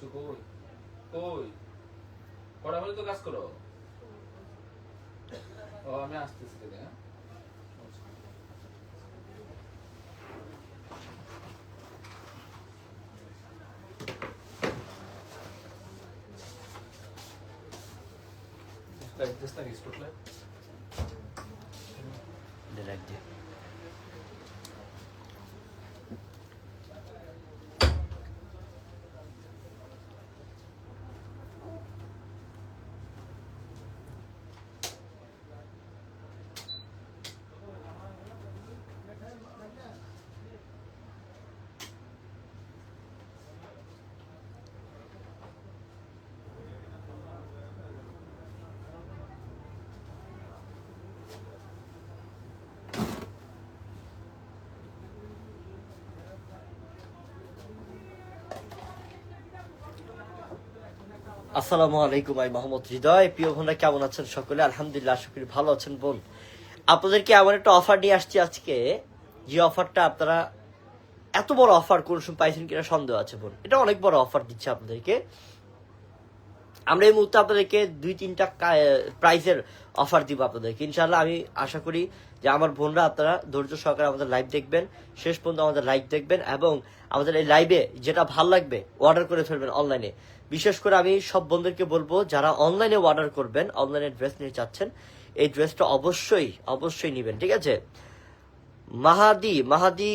আচ্ছা কই কই কড়া হলে তো কাজ করো ও আমি আসতেছি থেকে হ্যাঁ আচ্ছা। Das tak jest kotlet. Direkt. আসসালামু আলাইকুম আই মোহাম্মদ হৃদয়। প্রিয় বোনরা, কেমন আছেন সকলে? আলহামদুলিল্লাহ, আশা করি ভালো আছেন বোন। আপনাদেরকে এমন একটা অফার নিয়ে আসছি আজকে। যে অফারটা আপনারা এত বড় অফার কোন সময় পাইছেন কিনা সন্দেহ আছে বোন। এটা অনেক বড় অফার দিচ্ছে আপনাদেরকে। আমরা এই মুহূর্তে আপনাদেরকে দুই, তিনটা প্রাইজের অফার দিব আপনাদেরকে। ইনশাল্লাহ আমি আশা করি যে আমার বোনরা আপনারা ধৈর্য সহকারে আমাদের লাইভ দেখবেন, শেষ পর্যন্ত আমাদের লাইভ দেখবেন এবং আমাদের এই লাইভে যেটা ভালো লাগবে অর্ডার করে ফেলবেন অনলাইনে বিশেষ করে আমি সব বন্ধুদেরকে বলব, যারা অনলাইনে অর্ডার করবেন অনলাইনে ড্রেস নিয়ে চাচ্ছেন, এই ড্রেসটা অবশ্যই অবশ্যই নেবেন, ঠিক আছে? মাহাদি মাহাদি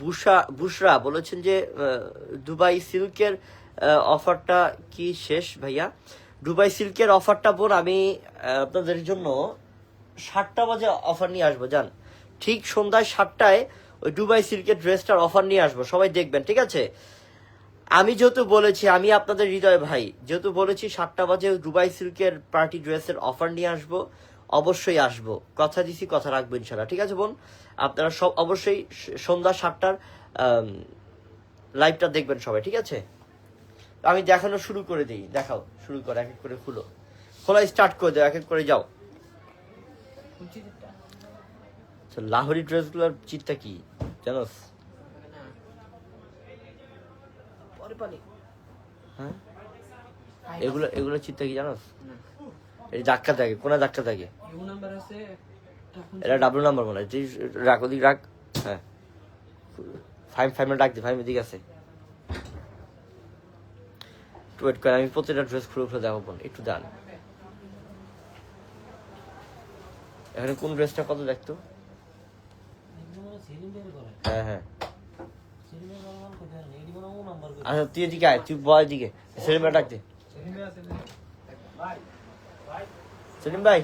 বুশা বুশরা বলেছেন যে দুবাই সিল্কের অফারটা কি শেষ, ভাইয়া? দুবাই সিল্কের অফারটা বোন, আমি আপনাদের জন্য সাতটা বাজে অফার নিয়ে আসব, জান। ঠিক সন্ধ্যায় সাতটায় ওই দুবাই সিল্কের ড্রেসটার অফার নিয়ে আসব, সবাই দেখবেন, ঠিক আছে? আমি যেহেতু বলেছি, আমি আপনাদের হৃদয় ভাই, যেহেতু বলেছি সাতটা বাজে দুবাই সিল্কের পার্টি ড্রেসের অফার নিয়ে আসব, অবশ্যই আসব। কথা দিছি, কথা রাখব ইনশাল্লাহ ঠিক আছে বোন? আপনারা সব, অবশ্যই সন্ধ্যা সাতটার লাইভটা দেখবেন সবাই, ঠিক আছে? আমি দেখানো শুরু করে দিই। দেখাও শুরু করো এক এক করে খুলো। খোলা স্টার্ট করে দাও এক এক করে যাও। আচ্ছা, লাহোরি ড্রেসগুলোর চিত্তা কি? জানোস? হ্যাঁ? এগুলো এগুলো চিত্তা কি জানোস? এই ধাক্কা থাকে কোনা ধাক্কা থাকে? এটা ডাবল নাম্বার হয়। রাখ ওদিক রাখ। হ্যাঁ। ফাইভ মিনিট রাখ দি ফাইভ এদিকে আছে। ওয়েট করে আমি প্রতিটা ড্রেস খুলে খুলে দেখাবো একটু দান এখানে কোন ড্রেসটা কত দেখতো? হ্যাঁ হ্যাঁ। আচ্ছা তুই এদিকে আয় তুই বয় এদিকে। সেলিম ভাই ডাক সেলিম ভাই।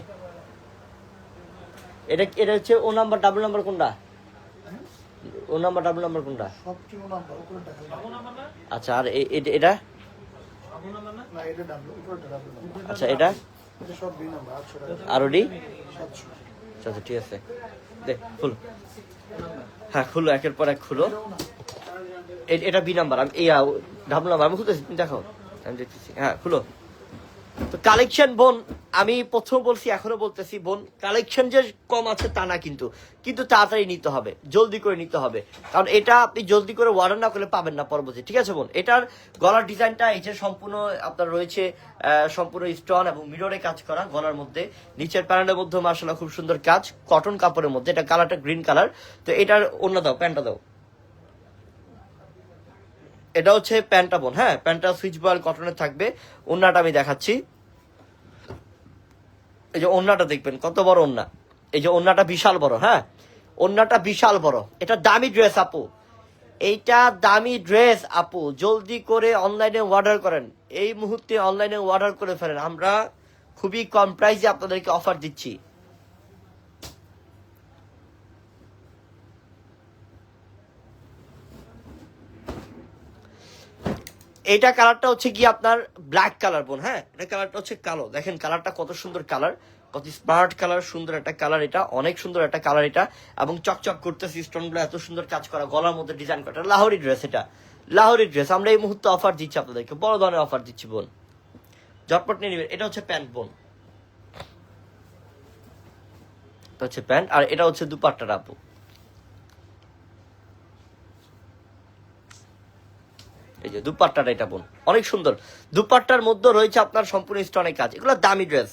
এটা এটা হচ্ছে ও নাম্বার ডাবল নাম্বার কোনটা? ও নাম্বার ডাবল নাম্বার কোনটা? আচ্ছা আর এটা? আচ্ছা এটা? আর ওডি আচ্ছা ঠিক আছে। দেখ খুলো। হ্যাঁ খুলো একের পর এক খুলো। এটা বি নাম্বার আমি এই ডাবল নাম্বার আমি খুলতেছি তুমি দেখো আমি দেখতেছি। হ্যাঁ খুলো। তো কালেকশন বোন, আমি প্রথম বলছি, এখনও বলতেছি বোন কালেকশন যে কম আছে তা না কিন্তু। কিন্তু তাড়াতাড়ি নিতে হবে, জলদি করে নিতে হবে। কারণ এটা আপনি জলদি করে অর্ডার না করলে পাবেন না পরবর্তী। ঠিক আছে বোন? এটার গলার ডিজাইনটা এই যে সম্পূর্ণ আপনার রয়েছে সম্পূর্ণ স্টোন এবং মিররে কাজ করা গলার মধ্যে। নিচের প্যানেলের মধ্যে মার্শাল্লাহ খুব সুন্দর কাজ কটন কাপড়ের মধ্যে, এটা কালারটা গ্রিন কালার তো এটার অন্য দাও, প্যান্টটা দাও। এটা হচ্ছে প্যান্টটা বোন হ্যাঁ? প্যান্টা সুইচ বয়েল কটনের থাকবে। ওন্নাটা আমি দেখাচ্ছি। এই যে ওন্নাটা দেখবেন, কত বড় ওন্না। এই যে ওন্নাটা বিশাল বড় হ্যাঁ? ওন্নাটা বিশাল বড়। এটা দামি ড্রেস, আপু। এইটা দামি ড্রেস, আপু। জলদি করে অনলাইনে অর্ডার করেন। এই মুহূর্তে অনলাইনে অর্ডার করে ফেলেন। আমরা খুবই কম প্রাইসে আপনাদেরকে অফার দিচ্ছি। এটা কালারটা হচ্ছে কি আপনার ব্ল্যাক কালার বোন হ্যাঁ? এটা কালারটা হচ্ছে কালো। দেখেন কালারটা কত সুন্দর কালার কত স্মার্ট কালার সুন্দর একটা কালার এটা, অনেক সুন্দর একটা কালার এটা, এবং চকচক করতেছে স্টোনগুলো এত সুন্দর কাজ করা, গলার মধ্যে ডিজাইন করা। লাহোরি ড্রেস এটা, লাহোরি ড্রেস আমরা এই মুহূর্তে অফার দিচ্ছি আপনাদেরকে, বড় ধরনের অফার দিচ্ছি বোন ঝটপট নিয়ে নেবেন, এটা হচ্ছে প্যান্ট বোন এটা হচ্ছে প্যান্ট আর এটা হচ্ছে দুপাট্টার আপু এই যে দুপাট্টাটা এটা বোন, অনেক সুন্দর। দুপাট্টার মধ্যে রয়েছে আপনার সম্পূর্ণ স্টোনের কাজ। এগুলো দামি ড্রেস।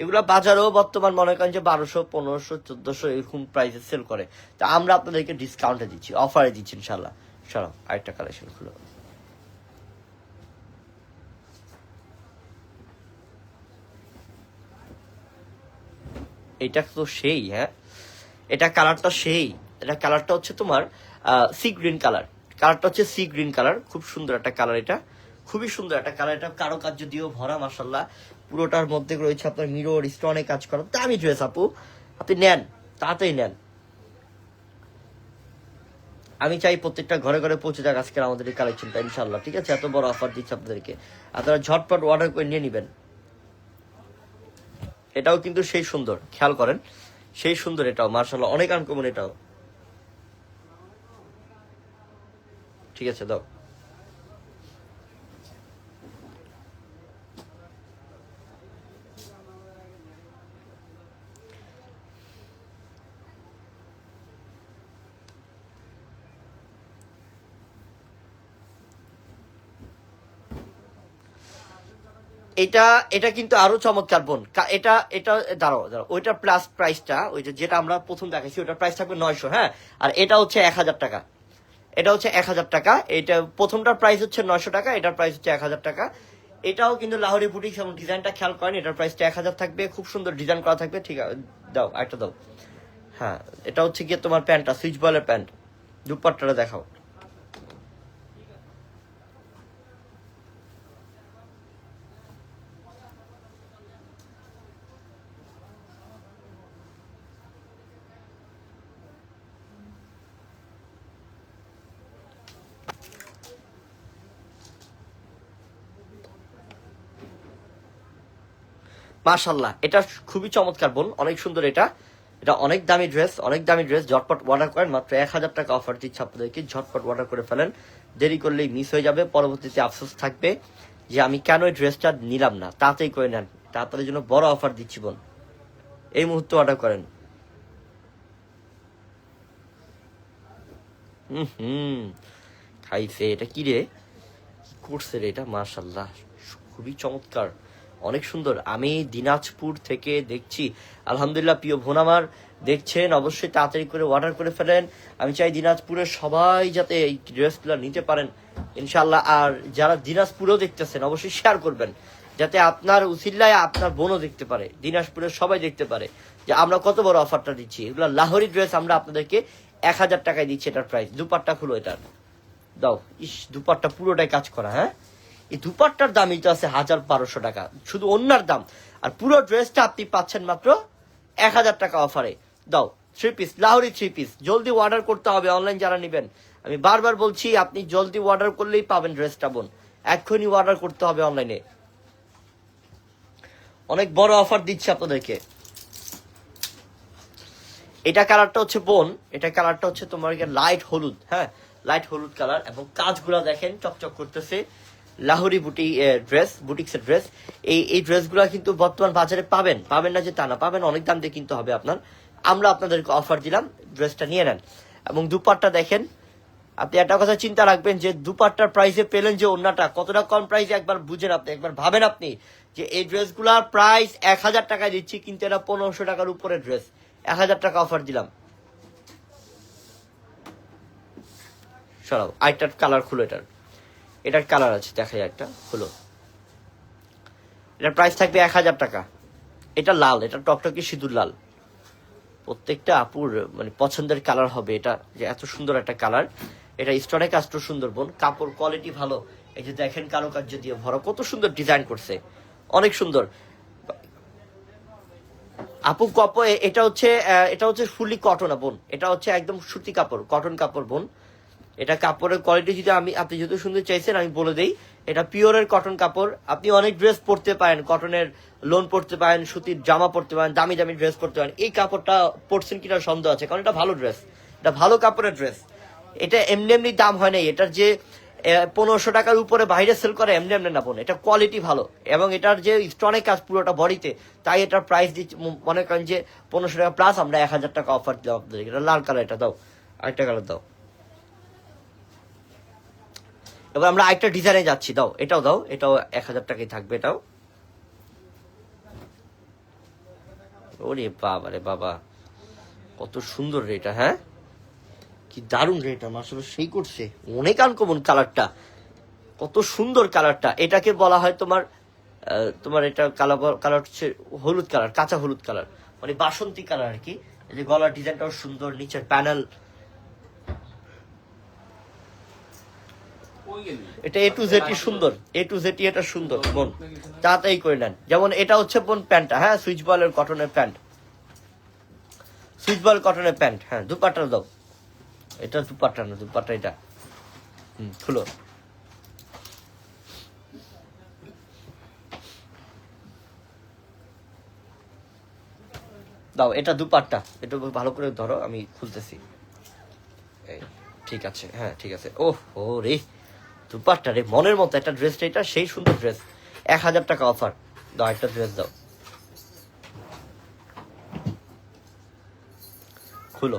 এগুলো বাজারেও বর্তমান মনে করেন যে বারোশো, পনেরোশো এরকম প্রাইসে সেল করে। তা আমরা আপনাদেরকে ডিসকাউন্টে দিচ্ছি অফারে দিচ্ছি ইনশাল্লাহ সরাও আরেকটা কালেকশন খুলো। এটা তো সেই হ্যাঁ? এটা কালারটা সেই। এটা কালারটা হচ্ছে তোমার সি গ্রিন কালার কালারটা হচ্ছে সি গ্রিন কালার খুব সুন্দর একটা কালার এটা। খুবই সুন্দর একটা কালার এটা কারও কাজ যদিও ভরা মাসাল্লাহ পুরোটার মধ্যে রয়েছে আপনার মিরর স্টোনে কাজ করা। দামি ড্রেস আপু। আপনি নেন, তাড়াতাড়ি নেন। আমি চাই প্রত্যেকটা ঘরে ঘরে পৌঁছে যাক আজকের আমাদের এই কালেকশনটা ইনশাল্লাহ ঠিক আছে? এত বড় অফার দিচ্ছি আপনাদেরকে। আপনারা ঝটপট অর্ডার করে নিয়ে নেবেন। এটাও কিন্তু সেই সুন্দর, খেয়াল করেন। সেই সুন্দর এটাও মার্শাল্লাহ অনেক আনকমন এটাও। ঠিক আছে, দাও। এটা এটা কিন্তু আরও চমৎকার বোন। এটা এটা, দাঁড়াও দাঁড়াও। ওইটার প্লাস প্রাইসটা ওই যেটা আমরা প্রথম দেখাইছি ওটার প্রাইস থাকবে নয়শো হ্যাঁ? আর এটা হচ্ছে এক হাজার টাকা। এটা হচ্ছে এক হাজার টাকা। এটা প্রথমটার প্রাইস হচ্ছে নয়শো টাকা, এটার প্রাইস হচ্ছে এক হাজার টাকা। এটাও কিন্তু লাহোরি বুটিক এবং ডিজাইনটা খেয়াল করেন, এটার প্রাইসটা এক হাজার থাকবে। খুব সুন্দর ডিজাইন করা থাকবে। ঠিক আছে, দাও একটা দাও। হ্যাঁ এটা হচ্ছে গিয়ে তোমার প্যান্টটা, সুইচ বলের প্যান্ট। দুপাট্টাটা দেখাও। মাশাল্লাহ এটা খুবই চমৎকার বোন, অনেক সুন্দর এটা। এটা অনেক দামি ড্রেস অনেক দামি ড্রেস ঝটপট অর্ডার করেন, মাত্র এক হাজার টাকা অফার দিচ্ছে আপনাদেরকে, ঝটপট অর্ডার করে ফেলেন। দেরি করলেই মিস হয়ে যাবে, পরবর্তীতে আফসোস থাকবে যে আমি কেন এই ড্রেসটা নিলাম না, তাতেই করে নেন। তাড়াতাড়ি জন্য বড় অফার দিচ্ছি বোন। এই মুহূর্তে অর্ডার করেন। হুম, খাইছে, এটা কি রে? কি করছে রে এটা? মাশাল্লাহ খুবই চমৎকার। অনেক সুন্দর। আমি দিনাজপুর থেকে দেখছি, আলহামদুলিল্লাহ প্রিয় বোন আমার দেখছেন, অবশ্যই তাড়াতাড়ি করে অর্ডার করে ফেলেন। আমি চাই দিনাজপুরের সবাই যাতে এই ড্রেসগুলো নিতে পারেন ইনশাল্লাহ আর যারা দিনাজপুরেও দেখতেছেন, অবশ্যই শেয়ার করবেন, যাতে আপনার উসিল্লায় আপনার বোনও দেখতে পারে, দিনাজপুরের সবাই দেখতে পারে যে আমরা কত বড় অফারটা দিচ্ছি। এগুলো লাহোরি ড্রেস আমরা আপনাদেরকে এক হাজার টাকায় দিচ্ছি এটার প্রাইস দুপাট্টা খুলো এটার। দাও, ইস, দুপাট্টা পুরোটাই কাজ করা হ্যাঁ? এই দুপাট্টার দামই তো আছে হাজার বারোশো টাকা। শুধু অন্যার দাম। আর পুরো ড্রেসটা আপনি পাচ্ছেন মাত্র এক হাজার টাকা অফারে। দাও three piece Lahori three piece জলদি অর্ডার করতে হবে অনলাইন যারা নেবেন। আমি বারবার বলছি, আপনি জলদি অর্ডার করলেই পাবেন ড্রেসটা বোন। এক্ষুনি অর্ডার করতে হবে অনলাইনে অনেক বড় অফার দিচ্ছে আপনাদেরকে। এটা কালারটা হচ্ছে বোন, এটা কালারটা হচ্ছে তোমার লাইট হলুদ হ্যাঁ? লাইট হলুদ কালার এবং কাজগুলো দেখেন, চকচক করতেছে। লাহোরি বুটি ড্রেস বুটিক্সের ড্রেস এই এই ড্রেসগুলো কিন্তু বর্তমান বাজারে পাবেন। পাবেন না যে তা না, পাবেন, অনেক দাম দিয়ে কিনতে হবে আপনার। আমরা আপনাদেরকে অফার দিলাম ড্রেসটা নিয়ে নেন। এবং দুপাট্টা দেখেন, আপনি একটা কথা চিন্তা রাখবেন যে দুপাট্টার প্রাইসে পেলেন যে অন্যটা কতটা কম প্রাইসে একবার বুঝেন আপনি, একবার ভাবেন আপনি যে এই ড্রেসগুলার প্রাইস এক হাজার টাকায় দিচ্ছি, কিন্তু এটা পনেরোশো টাকার উপরে ড্রেস এক হাজার টাকা অফার দিলাম। সরাও আরেকটার কালার খুলো এটার। এটার কালার আছে দেখাই একটা খুলো এটার প্রাইস থাকবে এক হাজার টাকা। এটা লাল, এটা টকটকে সিঁদুর লাল। প্রত্যেকটা আপুর মানে পছন্দের কালার হবে এটা, যে এত সুন্দর একটা কালার। এটা স্টোনে কাজটা সুন্দর বোন কাপড় কোয়ালিটি ভালো। এই যে দেখেন কারুকার্য দিয়ে ভরা, কত সুন্দর ডিজাইন করছে। অনেক সুন্দর। আপু কপ এটা হচ্ছে এটা হচ্ছে ফুলি কটন বোন এটা হচ্ছে একদম সুতি কাপড় কটন কাপড়, বোন। এটা কাপড়ের কোয়ালিটি যদি আমি, আপনি যেহেতু শুনতে চাইছেন, আমি বলে দেই, এটা পিওরের কটন কাপড়। আপনি অনেক ড্রেস পরতে পারেন কটনের লোন পরতে পারেন, সুতির জামা পরতে পারেন, দামি দামি ড্রেস পরতে পারেন। এই কাপড়টা পরছেন কিনা সন্দেহ আছে, কারণ এটা ভালো ড্রেস এটা ভালো কাপড়ের ড্রেস এটা এমনি এমনি দাম হয় নাই এটার যে পনেরোশো টাকার উপরে বাইরে সেল করে এমনি এমনি না, বোন। এটা কোয়ালিটি ভালো। এবং এটার যে স্টনে কাজ পুরোটা বডিতে, তাই এটার প্রাইস দিচ্ছি মনে করেন যে পনেরোশো টাকা প্লাস আমরা এক হাজার টাকা অফার দিলাম আপনাদেরকে। এটা লাল কালার এটা দাও। আরেকটা কালার দাও। এবার আমরা আরেকটা ডিজাইনে যাচ্ছি। দাও, এটাও দাও, এটাও এক হাজার টাকায় থাকবে, এটাও। ওরে বাবা রে বাবা, কত সুন্দর রে এটা হ্যাঁ? কি দারুণ রে এটা মাসাল সেই করছে। অনেক আনকমন কালারটা কত সুন্দর কালারটা এটাকে বলা হয় তোমার তোমার এটা কালার কালার হচ্ছে হলুদ কালার কাঁচা হলুদ কালার মানে বাসন্তী কালার আর কি। যে গলার ডিজাইনটাও সুন্দর, নিচের প্যানেল কই গেলি এটা এ টু জেটি সুন্দর। এ টু জেটি এটা সুন্দর, বোন। তাড়াতাড়ি করে নেন। যেমন এটা হচ্ছে বোন প্যান্টটা হ্যাঁ সুইচ বলের কটনের প্যান্ট। সুইচ বল কটনের প্যান্ট হ্যাঁ দুপাট্টা দাও। এটা দুপাট্টা না, দুপাট্টা এটা। হুম, খুলো। দাও, এটা দুপাট্টা। এটা ভালো করে ধরো, আমি খুলতেছি। ঠিক আছে হ্যাঁ ঠিক আছে। ওহ ও রে। দুপাট্টা রে মনের মতো একটা ড্রেস এটা সেই সুন্দর ড্রেস এক হাজার টাকা অফার দাও একটা ড্রেস দাও। খুলো।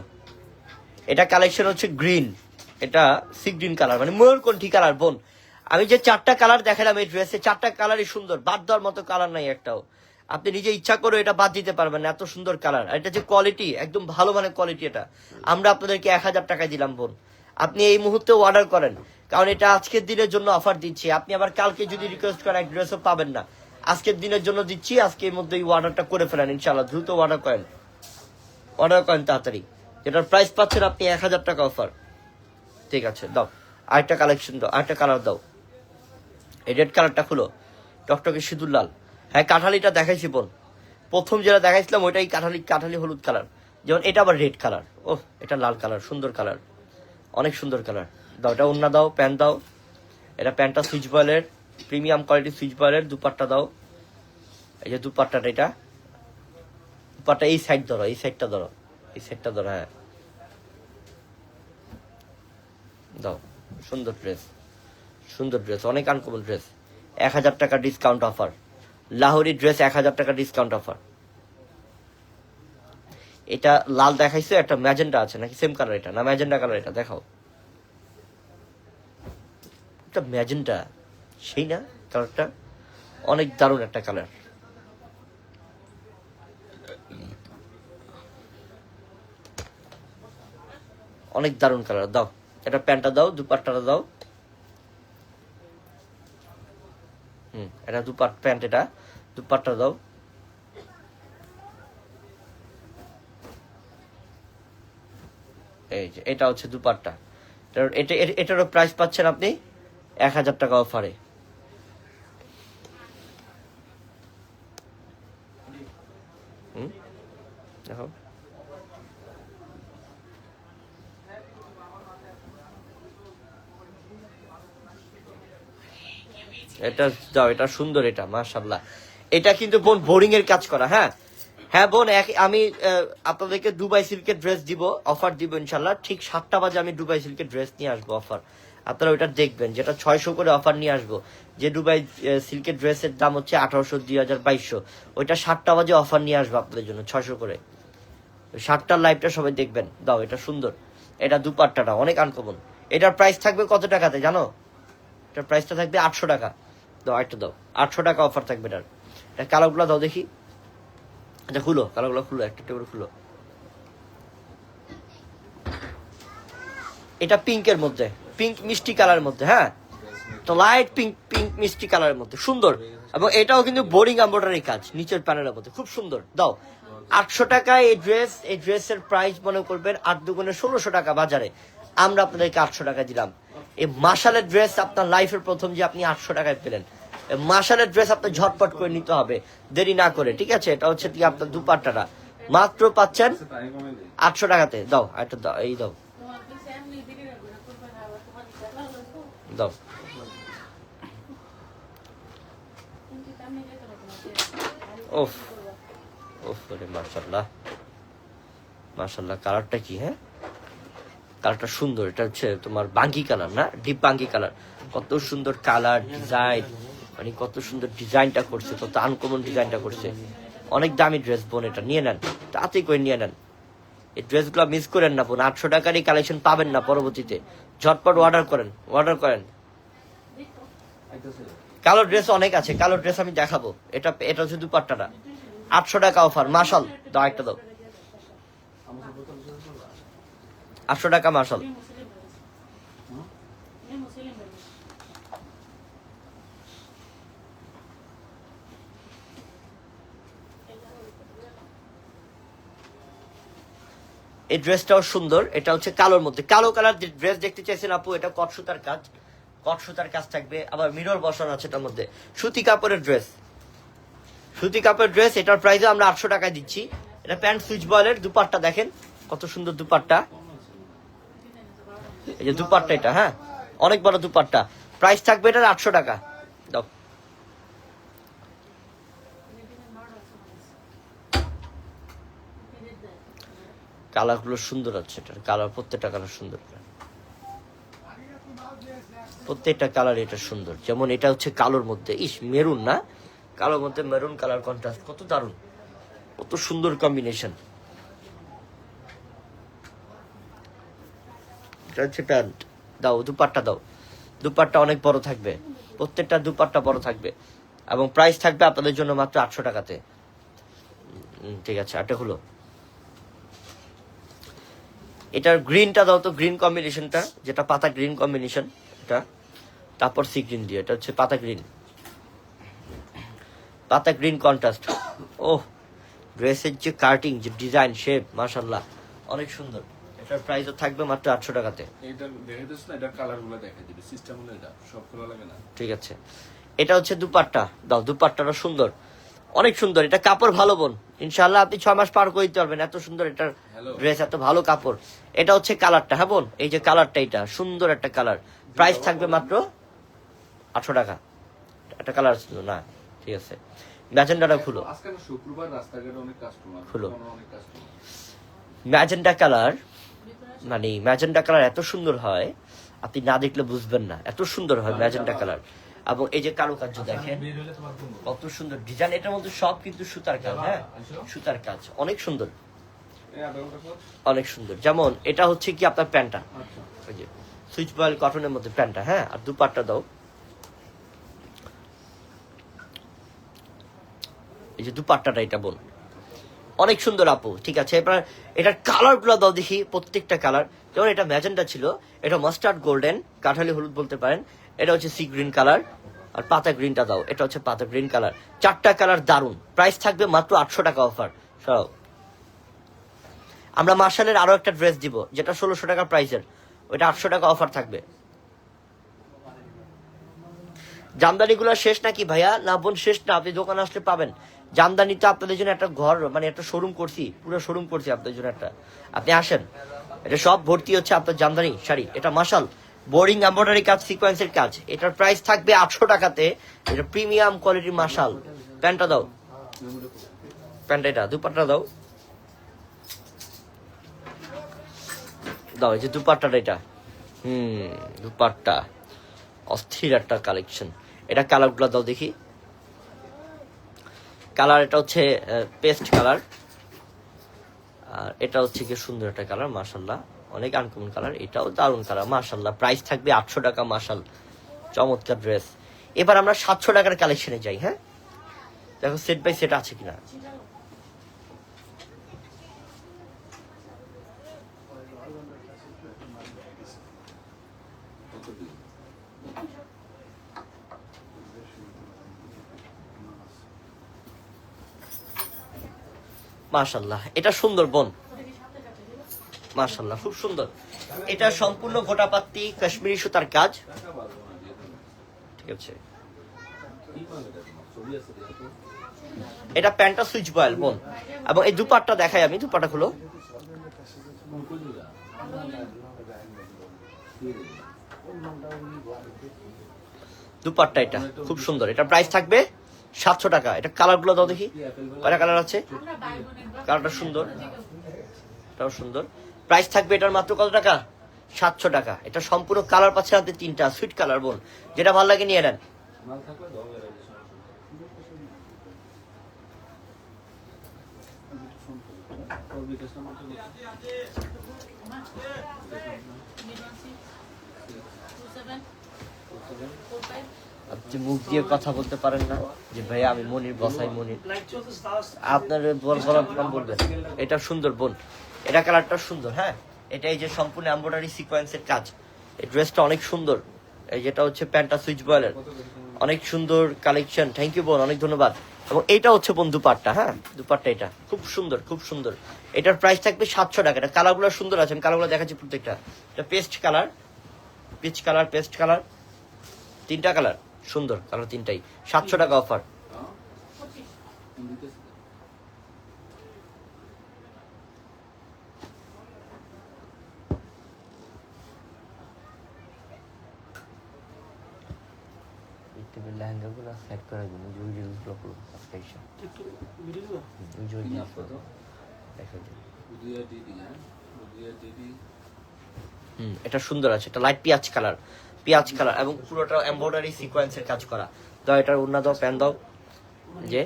এটা কালেকশন হচ্ছে গ্রিন এটা সি গ্রিন কালার মানে ময়ূরকণ্ঠী কালার বোন? আমি যে চারটা কালার দেখালাম এই ড্রেসে চারটা কালারই সুন্দর। বাদ দেওয়ার মতো কালার নাই একটাও। আপনি নিজে ইচ্ছা করে এটা বাদ দিতে পারবেন এত সুন্দর কালার আর এটা যে কোয়ালিটি একদম ভালো মানের কোয়ালিটি এটা। আমরা আপনাদেরকে এক হাজার টাকায় দিলাম, বোন। আপনি এই মুহূর্তে অর্ডার করেন। কারণ এটা আজকের দিনের জন্য অফার দিচ্ছি। আপনি আবার কালকে যদি রিকোয়েস্ট করেন ড্রেসও পাবেন না। আজকের দিনের জন্য দিচ্ছি আজকের মধ্যে এই অর্ডারটা করে ফেলেন ইনশাল্লাহ দ্রুত অর্ডার করেন। অর্ডার করেন তাড়াতাড়ি। যেটার প্রাইস পাচ্ছেন আপনি এক হাজার টাকা অফার ঠিক আছে, দাও। আরেকটা কালেকশন দাও, আরেকটা কালার দাও। এই রেড কালারটা খুলো। টকটকে সিঁদুর লাল। হ্যাঁ কাঁঠালিটা দেখাইছি বোন। প্রথম যেটা দেখাইছিলাম, ওইটাই কাঁঠালি কাঁঠালি হলুদ কালার যেমন এটা আবার রেড কালার ও এটা লাল কালার সুন্দর কালার অনেক সুন্দর কালার দাও, এটা অন্য দাও, প্যান্ট দাও। এটা প্যান্টটা সুইচ বয়েলের, প্রিমিয়াম কোয়ালিটি সুইচ বয়েলের, দুপাট্টা দাও। এই যে দুপাট্টাটা, এটা। দুপাট্টা এই সাইড ধরো, এই সাইডটা ধরো, এই সাইডটা ধরো হ্যাঁ। দাও, সুন্দর ড্রেস সুন্দর ড্রেস অনেক আনকমন ড্রেস এক হাজার টাকা ডিসকাউন্ট অফার লাহোরি ড্রেস এক হাজার টাকা ডিসকাউন্ট অফার এটা লাল দেখাইছো, একটা ম্যাজেন্ডা আছে, নাকি সেম কালার এটা? না ম্যাজেন্ডা কালার এটা, দেখাও। এটা ম্যাজেন্ডা সেই না, কালারটা? অনেক দারুণ একটা কালার। অনেক দারুণ কালার, দাও। এটা প্যান্টটা দাও, দুপাট্টাটা দাও। হুম, এটা দুপাট প্যান্ট এটা, দুপাট্টা দাও। এই যে, এটা হচ্ছে দুপাট্টা। এটার- এটা, এটা- এটারও প্রাইস পাচ্ছেন আপনি? এক হাজার টাকা অফারে এটা দাও এটা সুন্দর এটা মাশাল্লাহ এটা কিন্তু বোন বোরিং এর কাজ করা হ্যাঁ? হ্যাঁ বোন, এক- আমি আপনাদেরকে দুবাই সিল্কের ড্রেস দিব অফার দিব ইনশাল্লাহ ঠিক সাতটা বাজে আমি দুবাই সিল্কের ড্রেস নিয়ে আসব অফার আপনারা ওইটা দেখবেন, যেটা ছয়শো করে অফার নিয়ে আসব। যে দুবাই সিল্কের ড্রেসের দাম হচ্ছে আঠারোশো, দুই হাজার, বাইশশো। ওইটা সাতটা বাজে অফার নিয়ে আসব আপনাদের জন্য, ছয়শো করে। সাতটার লাইভটা সবাই দেখবেন। দাও, এটা সুন্দর। এটা দুপাট্টাটা অনেক আনকমন এটার প্রাইস থাকবে কত টাকাতে জানো? এটার প্রাইসটা থাকবে আটশো টাকা। দাও একটা দাও। আটশো টাকা অফার থাকবে এটার। এটা কালারগুলো দাও দেখি। আচ্ছা খুলো। কালারগুলো খুলো, একটা টেবিল খুলো। এটা পিঙ্কের মধ্যে। পিঙ্ক মিষ্টি কালারের মধ্যে হ্যাঁ? তো লাইট পিঙ্ক পিঙ্ক মিষ্টি কালারের মধ্যে, সুন্দর। এবং এটাও কিন্তু বোরিং এম্ব্রয়ডারি কাজ, নিচের প্যানেলের মধ্যে, খুব সুন্দর। দাও, আটশো টাকায় এই ড্রেস এই ড্রেসের প্রাইস মনে করবেন আট দুগুণে ষোলোশো টাকা বাজারে। আমরা আপনাদেরকে আটশো টাকা দিলাম। এই মাসালের ড্রেস আপনার লাইফের প্রথম যে আপনি আটশো টাকায় পেলেন। মাসালের ড্রেস আপনার ঝটপট করে নিতে হবে, দেরি না করে, ঠিক আছে? এটা হচ্ছে আপনার দুপাট্টাটা। মাত্র পাচ্ছেন আটশো টাকাতে। দাও, একটা দাও, এই দাও। দাও। ওফ ওফ রে মাশাল্লাহ মাশাল্লাহ কালারটা কি হ্যাঁ? কালারটা সুন্দর, এটা হচ্ছে তোমার বাঙ্গি কালার না? ডিপ বাঙ্গি কালার। কত সুন্দর কালার, ডিজাইন মানে কত সুন্দর ডিজাইনটা করছে, কত আনকমন ডিজাইনটা করছে। অনেক দামি ড্রেস বোন এটা, নিয়ে নেন তাড়াতাড়ি করে নিয়ে নেন। এই ড্রেসগুলো মিস করেন না বোন আটশো টাকারই কালেকশন পাবেন না পরবর্তীতে। ঝটপট অর্ডার করেন অর্ডার করেন। কালো ড্রেস অনেক আছে, কালো ড্রেস আমি দেখাবো। এটা এটা শুধু পাট্টাটা আটশো টাকা অফার মাসাল দাও একটা দাও। আটশো টাকা মাসাল এই ড্রেসটাও সুন্দর, এটা হচ্ছে কালোর মধ্যে। কালো কালার যে ড্রেস দেখতে চাইছেন আপু, এটা কট সুতার কাজ। কট সুতার কাজ থাকবে, আবার মিরর বসানো আছে এটার মধ্যে। সুতি কাপড়ের ড্রেস সুতি কাপড়ের ড্রেস এটার প্রাইসও আমরা আটশো টাকায় দিচ্ছি। এটা প্যান্ট সুইচ বয়েলের দুপাট্টা দেখেন, কত সুন্দর দুপাট্টা। এই যে দুপাট্টা এটা হ্যাঁ? অনেক বড় দুপাট্টা। প্রাইস থাকবে এটার আটশো টাকা দাও কালারগুলো সুন্দর আছে এটার, কালার, প্রত্যেকটা কালার সুন্দর। প্রত্যেকটা কালার এটা সুন্দর। যেমন এটা হচ্ছে কালোর মধ্যে। ইস, মেরুন না? কালোর মধ্যে মেরুন কালার কন্ট্রাস্ট কত দারুণ। কত সুন্দর কম্বিনেশন এটা হচ্ছে প্যান্ট। দাও, দুপাট্টা দাও। দুপাট্টা অনেক বড় থাকবে। প্রত্যেকটা দুপাট্টা বড় থাকবে। এবং প্রাইস থাকবে আপনাদের জন্য মাত্র আটশো টাকাতে। ঠিক আছে, আটটা হলো এটার গ্রিনটা দাও তো গ্রিন কম্বিনেশনটা যেটা পাতা গ্রিন কম্বিনেশন এটা। তারপর সি গ্রিন দিয়ে এটা হচ্ছে পাতা গ্রিন পাতা গ্রিন কন্ট্রাস্ট ও ড্রেসের যে কাটিং যে ডিজাইন শেপ মাশাল্লাহ অনেক সুন্দর। এটার প্রাইসও থাকবে মাত্র আটশো টাকাতে। ঠিক আছে। এটা হচ্ছে দুপাট্টা দাও দুপাট্টাটা সুন্দর। অনেক সুন্দর এটা কাপড় ভালো বোন। ইনশাল্লাহ আপনি ছয় মাস পার করে দিতে পারবেন এত সুন্দর এটার ড্রেস এত ভালো কাপড়। এটা হচ্ছে কালারটা হ্যাঁ বোন? এই যে কালারটা এটা সুন্দর একটা কালার। প্রাইস থাকবে মাত্র আটশো টাকা। একটা কালার ছিল না ঠিক আছে। ম্যাজেন্ডাটা খুলো। আজকে শুক্রবার রাস্তাঘাটে অনেক কাস্টমার খুলো। অনেক কাস্টমার ম্যাজেন্ডা কালার মানে ম্যাজেন্ডা কালার এত সুন্দর হয় আপনি না দেখলে বুঝবেন না এত সুন্দর হয় ম্যাজেন্ডা কালার। এবং এই যে কারুকার্য দেখেন কত সুন্দর ডিজাইন। এটার মধ্যে সব কিন্তু সুতার কাজ হ্যাঁ? সুতার কাজ অনেক সুন্দর। অনেক সুন্দর। যেমন এটা হচ্ছে কি আপনার প্যান্টটা? আচ্ছা। ওই যে সুইচ বয়েল কটনের মধ্যে প্যান্টটা হ্যাঁ? আর দুপাট্টা দাও। এই যে দুপাট্টাটা এটা বল অনেক সুন্দর আপু ঠিক আছে? এবার এটার কালারগুলো দাও দেখি প্রত্যেকটা কালার। যেমন এটা ম্যাজেন্টা ছিল এটা মাস্টার্ড গোল্ডেন কাঠালি হলুদ বলতে পারেন। এটা হচ্ছে সি গ্রিন কালার আর পাতা গ্রিনটা দাও, এটা হচ্ছে পাতা গ্রিন কালার চারটা কালার দারুণ প্রাইস থাকবে মাত্র আটশো টাকা অফার সরাও। আমরা মার্শালের আরও একটা ড্রেস দিব, যেটা ষোলোশো টাকা প্রাইসের ওইটা আটশো টাকা অফার থাকবে। জামদানি গুলো শেষ নাকি ভাইয়া? না বোন, শেষ না। আপনি দোকানে আসলে পাবেন। জামদানি তো আপনাদের জন্য একটা ঘর মানে একটা শোরুম করছি। পুরো শোরুম করছি আপনাদের জন্য একটা। আপনি আসেন। এটা সব ভর্তি হচ্ছে আপনার জামদানি, শাড়ি। এটা মাসাল বোরিং এম্ব্রয়ডারি কাজ, সিকোয়েন্সের কাজ। এটার প্রাইস থাকবে আটশো টাকাতে। এটা প্রিমিয়াম কোয়ালিটির মাসাল প্যান্টটা দাও। প্যান্ট এটা, দুপাট্টা দাও। দাও, এই যে দুপাট্টাটা এটা। হুম, দুপাট্টা। অস্থির একটা কালেকশন এটা কালারগুলো দাও দেখি। কালার এটা হচ্ছে পেস্ট কালার আর এটা হচ্ছে কি সুন্দর একটা কালার মার্শাল্লাহ অনেক আনকমন কালার এটাও দারুণ কালার মার্শাল্লাহ প্রাইস থাকবে আটশো টাকা মার্শাল চমৎকার ড্রেস এবার আমরা সাতশো টাকার কালেকশনে যাই হ্যাঁ? দেখো সেট বাই সেট আছে কিনা? মাশাল্লাহ এটা সুন্দর বোন। মাশাল্লাহ খুব সুন্দর। এটা সম্পূর্ণ গোটাপাত্তি কাশ্মীরি সুতার কাজ। ঠিক আছে। এটা প্যান্টটা সুইচ বয়েল, বোন। এবং এই দুপাটটা দেখাই আমি দুপাটা খুলো। দুপাট্টা এটা, খুব সুন্দর। এটা প্রাইস থাকবে সাতশো টাকা। এটা কালারগুলো দাও দেখি। কয়টা কালার আছে? কালারটা সুন্দর। এটাও সুন্দর। প্রাইস থাকবে এটার মাত্র কত টাকা? সাতশো টাকা। এটা সম্পূর্ণ কালার পাচ্ছে হাতে তিনটা সুইট কালার বোন যেটা ভালো লাগে নিয়ে নেন। আপনি মুখ দিয়ে কথা বলতে পারেন না। যে ভাই আমি মনির বসাই মনির। আপনার বল- বলবেন। এটা সুন্দর বোন এটা কালারটা সুন্দর হ্যাঁ? এটা এই যে সম্পূর্ণ এমব্রয়ডারি সিকোয়েন্সের কাজ। এই ড্রেসটা অনেক সুন্দর। এই যেটা হচ্ছে প্যান্টটা সুইচ বয়েলের। অনেক সুন্দর কালেকশন থ্যাংক ইউ বোন, অনেক ধন্যবাদ। এবং এটা হচ্ছে, বোন, দুপাট্টা হ্যাঁ? দুপাট্টা এটা। খুব সুন্দর খুব সুন্দর। এটার প্রাইস থাকবে সাতশো টাকা। এটা কালারগুলো সুন্দর আছে। আমি কালারগুলো দেখাচ্ছি প্রত্যেকটা। এটা paste colour peach colour paste colour তিনটা কালার সুন্দর কালার তিনটাই। সাতশো টাকা অফার লেহেঙ্গাগুলো সেট করে দিন ওই যে রিলসগুলো করুন ভিডিও ওই যে দেখা হ্যাঁ? হুম এটা সুন্দর আছে এটা লাইট পেঁয়াজ কালার পেঁয়াজ কালার এবং পুরোটা এমব্রয়ডারি সিকোয়েন্সের কাজ করা। দাও এটার উন্না দাও প্যান্ট দাও। যে?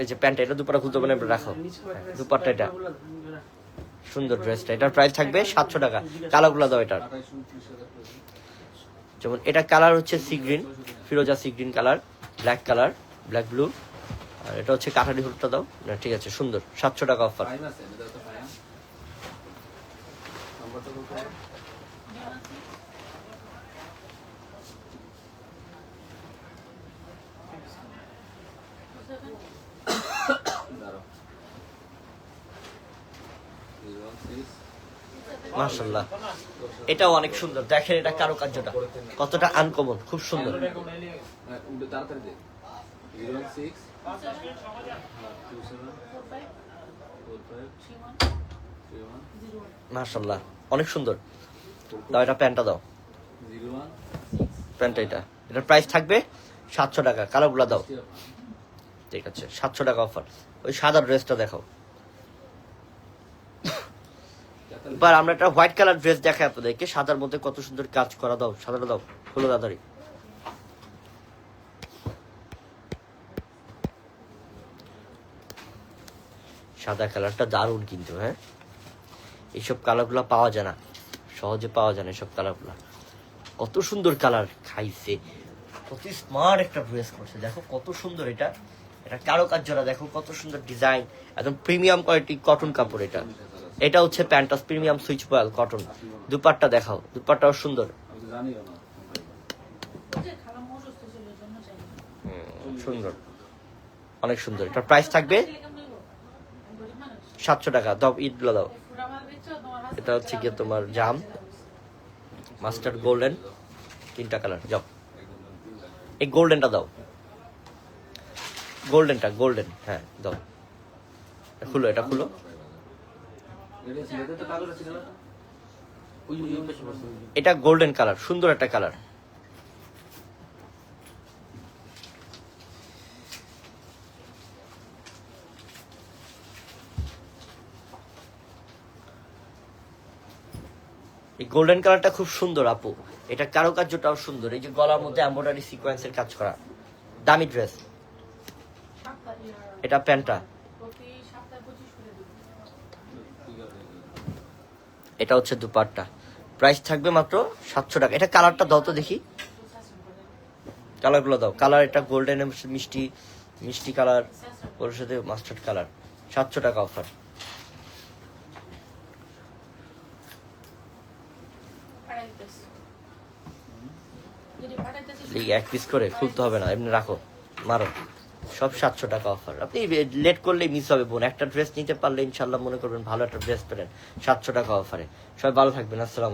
এই যে প্যান্ট এটা দুপাটা খুলতে পারে রাখো। দুপাট্টা এটা। সুন্দর ড্রেসটা এটার প্রাইস থাকবে সাতশো টাকা। কালারগুলো দাও এটার আঠাইশ উনত্রিশ হাজার করে দিন। যেমন এটা কালার হচ্ছে সি গ্রিন, ফিরোজা sea green colour, black colour, black blue. আর এটা হচ্ছে কাঠারি হলুদটা দাও। না, ঠিক আছে, সুন্দর, সাতশো টাকা অফার টাইম আছে এটা তো টাইম নাম্বারটা কত দাঁড়াও জিরো ওয়ান সিক্স মার্শাল্লাহ এটাও অনেক সুন্দর। দেখেন এটা কারুকার্যটা। কতটা আনকমন খুব সুন্দর। মার্শাল্লাহ অনেক সুন্দর। দাও এটা প্যান্টটা দাও। প্যান্টটা এটা। এটার প্রাইস থাকবে সাতশো টাকা। কালারগুলো দাও। ঠিক আছে, সাতশো টাকা অফার ওই সাদা ড্রেসটা দেখাও। এবার আমরা একটা হোয়াইট কালার ড্রেস দেখাই আপনাদেরকে। সাদার মধ্যে কত সুন্দর কাজ করা। দাও, সাদাটা দাও, হলো দাদারি সাদা কালারটা দারুণ কিন্তু হ্যাঁ? এইসব কালারগুলো পাওয়া যায় না। সহজে পাওয়া যায় না এসব কালারগুলো। কত সুন্দর কালার খাইছে। কত স্মার্ট একটা ড্রেস করছে। দেখো কত সুন্দর এটা। এটা কারও কারুকার্যটা দেখো কত সুন্দর ডিজাইন। একদম প্রিমিয়াম কোয়ালিটি কটন কাপড় এটা। এটা হচ্ছে প্যান্টাস premium Swiss voile cotton dupatta দেখাও, দুপাট্টাও সুন্দর। সুন্দর। অনেক সুন্দর। এটার প্রাইস থাকবে সাতশো টাকা। দাও ঈদগুলো দাও। এটা হচ্ছে গিয়ে তোমার জাম। মাস্টার্ড গোল্ডেন তিনটা কালার যাও। এই গোল্ডেনটা দাও। গোল্ডেনটা গোল্ডেন হ্যাঁ দাও। খুলো, এটা খুলো। এটা গোল্ডেন কালার সুন্দর একটা কালার এই গোল্ডেন কালারটা খুব সুন্দর, আপু। এটা কারুকার্যটাও সুন্দর। এই যে গলার মধ্যে এমব্রয়ডারি সিকোয়েন্সের কাজ করা। দামি ড্রেস এটা প্যান্টটা। এটা হচ্ছে দুপাট্টা। প্রাইস থাকবে মাত্র সাতশো টাকা। এটা কালারটা দাও তো দেখি। কালারগুলো দাও। কালার এটা গোল্ডেন মিষ্টি মিষ্টি কালার ওর সাথে মাস্টার্ড কালার সাতশো টাকা অফার এক পিস করে খুলতে হবে না এমনি রাখো। মারো। সব সাতশো টাকা অফার আপনি লেট করলে মিস হবে বোন। একটা ড্রেস নিতে পারলে ইনশাল্লাহ মনে করবেন ভালো একটা ড্রেস পেলেন, সাতশো টাকা অফারে সবাই ভালো থাকবেন, আসসালাম